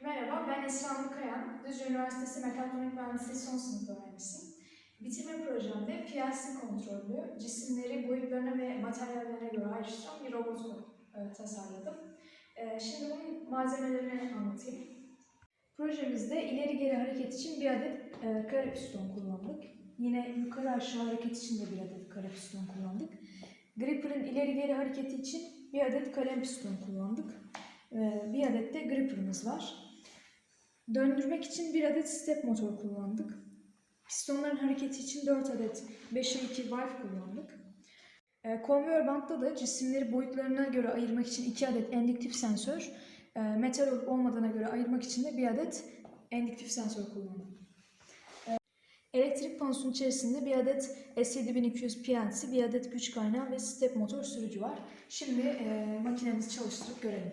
Merhaba, ben Esra Kayan. Düzce Üniversitesi Mekatronik Mühendisliği son sınıf öğrencisiyim. Bitirme projemde PLC kontrollü, cisimleri boyutlarına ve materyallerine göre ayrıştıran bir robot e, tasarladım. E, şimdi bunun malzemelerini anlatayım. Projemizde ileri geri hareket için bir adet e, kare piston kullandık. Yine yukarı aşağı hareket için de bir adet kare piston kullandık. Gripper'ın ileri geri hareketi için bir adet kalem piston kullandık. E, bir adet de gripper'ımız var. Döndürmek için bir adet step motor kullandık. Pistonların hareketi için 4 adet 5'e 2 valve kullandık. E, konveyör bantta da cisimleri boyutlarına göre ayırmak için 2 adet endüktif sensör, e, metal olup olmadığına göre ayırmak için de bir adet endüktif sensör kullandık. E, elektrik panosunun içerisinde bir adet S7200 PLC, bir adet güç kaynağı ve step motor sürücü var. Şimdi e, makinemizi çalıştırıp görelim.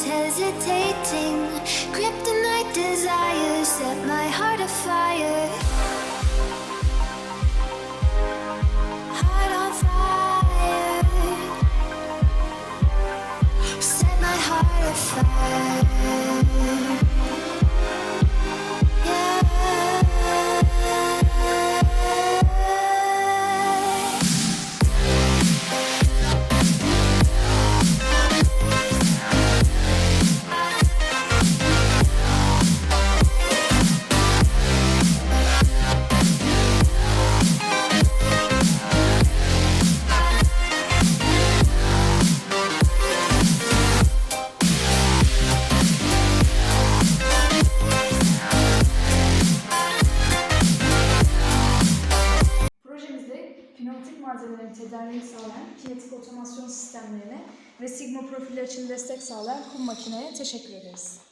always hesitating. Kryptonite desires set my heart afire. Heart on fire. Set my heart afire. Pneumatik malzemelerin tedariğini sağlayan kinetik otomasyon sistemlerine ve Sigma profili için destek sağlayan kum makineye teşekkür ederiz.